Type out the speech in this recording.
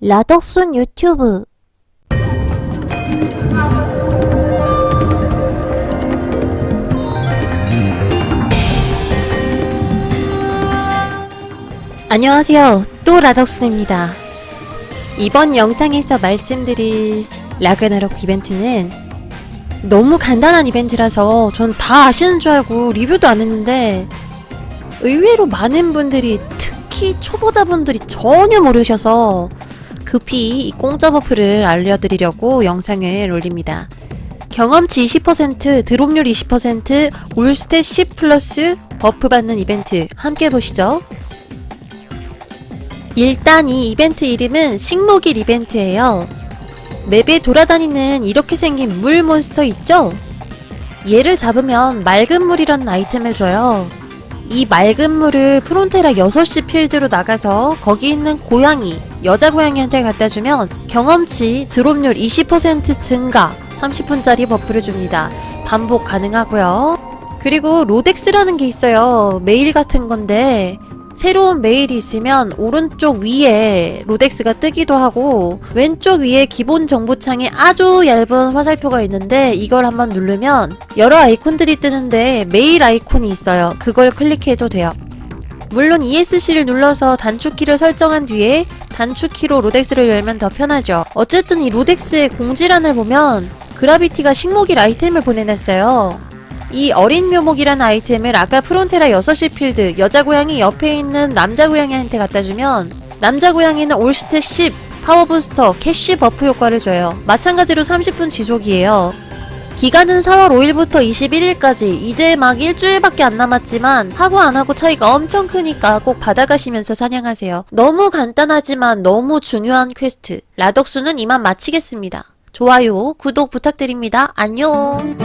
라덕순 유튜브 안녕하세요. 또 라덕순입니다. 이번 영상에서 말씀드릴 라그나록 이벤트는 너무 간단한 이벤트라서 전 다 아시는 줄 알고 리뷰도 안 했는데 의외로 많은 분들이 특히 초보자분들이 전혀 모르셔서 급히 이 공짜 버프를 알려드리려고 영상을 올립니다. 경험치 20%, 드롭률 20%, 올스탯 10 플러스 버프 받는 이벤트 함께 보시죠. 일단 이 이벤트 이름은 식목일 이벤트예요. 맵에 돌아다니는 이렇게 생긴 물 몬스터 있죠? 얘를 잡으면 맑은 물이라는 아이템을 줘요. 이 맑은 물을 프론테라 6시 필드로 나가서 거기 있는 고양이, 여자 고양이한테 갖다 주면 경험치 드롭률 20% 증가 30분짜리 버프를 줍니다. 반복 가능하고요. 그리고 로덱스라는 게 있어요. 메일 같은 건데 새로운 메일이 있으면 오른쪽 위에 로덱스가 뜨기도 하고 왼쪽 위에 기본 정보창에 아주 얇은 화살표가 있는데 이걸 한번 누르면 여러 아이콘들이 뜨는데 메일 아이콘이 있어요. 그걸 클릭해도 돼요. 물론 ESC를 눌러서 단축키를 설정한 뒤에 단축키로 로덱스를 열면 더 편하죠. 어쨌든 이 로덱스의 공지란을 보면 그라비티가 식목일 아이템을 보내놨어요. 이 어린 묘목이라는 아이템을 아까 프론테라 6시 필드 여자 고양이 옆에 있는 남자 고양이한테 갖다 주면 남자 고양이는 올스탯 10 파워 부스터 캐쉬 버프 효과를 줘요. 마찬가지로 30분 지속이에요. 기간은 4월 5일부터 21일까지 이제 막 일주일밖에 안 남았지만 하고 안 하고 차이가 엄청 크니까 꼭 받아가시면서 사냥하세요. 너무 간단하지만 너무 중요한 퀘스트. 라덕수는 이만 마치겠습니다. 좋아요, 구독 부탁드립니다. 안녕.